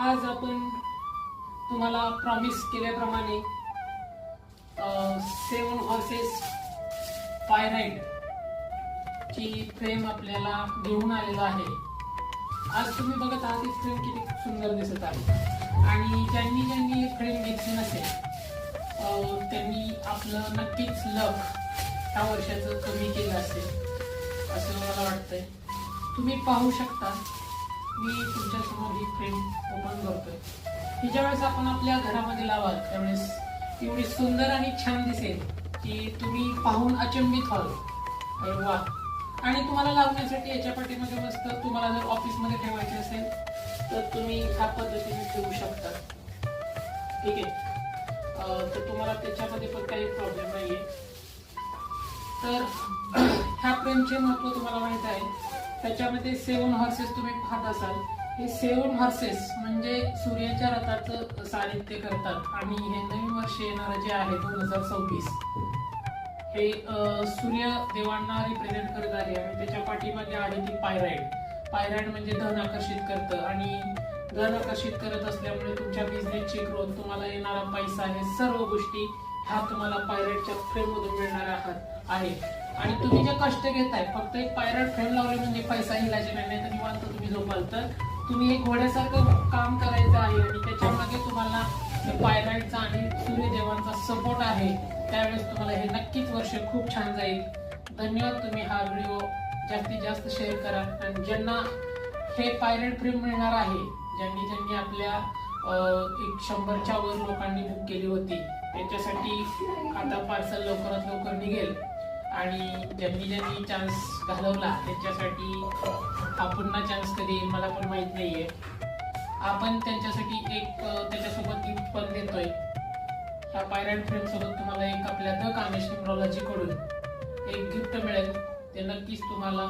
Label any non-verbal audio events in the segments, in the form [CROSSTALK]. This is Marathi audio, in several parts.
आज आपण तुम्हाला प्रॉमिस केल्याप्रमाणे सेवन हॉर्सेस पायराईड ची फ्रेम आपल्याला घेऊन आलेला आहे. आज तुम्ही बघत आहात ही फ्रेम किती सुंदर दिसत आहे. आणि ज्यांनी ज्यांनी फ्रेम घेतली नसेल त्यांनी आपलं नक्कीच लक ह्या वर्षाचं कमी केलं असेल असं मला वाटतंय. तुम्ही पाहू शकता. मी तुमच्यासमोर ही फ्रेम ओपन करतोय. ही ज्यावेळेस आपण आपल्या घरामध्ये लावाल त्यावेळेस एवढी सुंदर आणि छान दिसेल की तुम्ही पाहून अचंबित व्हाल. अरे वा. आणि तुम्हाला लावण्यासाठी याच्या पाठीमध्ये मस्त तुम्हाला जर ऑफिसमध्ये ठेवायचे असेल तर तुम्ही ह्या पद्धतीने ठेवू शकता. ठीक आहे? तर तुम्हाला त्याच्यामध्ये पण काही प्रॉब्लेम नाहीये. तर [CLEARS THROAT] ह्या फ्रेमचे महत्त्व तुम्हाला माहीत आहे. त्याच्यामध्ये सेवन हॉर्सेस तुम्ही पाहत असाल. हे सेवन हॉर्सेस म्हणजे सूर्याच्या रथाचं सानिध्य करतात आणि हे नवीन वर्ष येणारं जे आहे दोन हजार सव्वीस. हे सूर्य देवांना रिप्रेझेंट करत आहे आणि त्याच्या पाठीमागे आहे ती पायराईड पायराईड म्हणजे धन आकर्षित करतं आणि धन आकर्षित करत असल्यामुळे तुमच्या बिझनेसची ग्रोथ तुम्हाला येणारा पैसा हे सर्व गोष्टी हा तुम्हाला पायरेटच्या फ्रेम मधून मिळणार आहात आहे. आणि तुम्ही जे कष्ट घेताय फक्त एक पायरेट फ्रेम लावले म्हणजे पैसा हिलायचे नाही तर निवांत तुम्ही झोपाल तर तुम्ही एक घोड्यासारखं काम करायचं आहे आणि त्याच्यामागे तुम्हाला पायराईडचा आणि सूर्यदेवांचा सपोर्ट आहे त्यावेळेस तुम्हाला हे नक्कीच वर्ष खूप छान जाईल. धन्यवाद तुम्ही हा व्हिडिओ जास्तीत जास्त शेअर करा. आणि ज्यांना हे पायरेट फ्रेम मिळणार आहे ज्यांनी ज्यांनी आपल्या एक शंभरच्या वर लोकांनी बुक केली होती. त्याच्यासाठी आता पार्सल लवकरात लवकर निघेल. आणि ज्यांनी ज्यांनी चान्स घालवला त्यांच्यासाठी हा पुन्हा चान्स कधी येईल मला पण माहीत नाही आहे आपण त्यांच्यासाठी एक त्याच्यासोबत गिफ्ट पण देतोय. ह्या पायराईड फ्रेंडसोबत तुम्हाला एक आपल्या द कामेश न्यूमरॉलॉजी कडून एक गिफ्ट मिळेल. ते नक्कीच तुम्हाला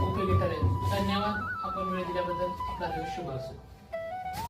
उपयोगी ठरेल. धन्यवाद. आपण वेळ दिल्याबद्दल आपला दिवस शुभ असो.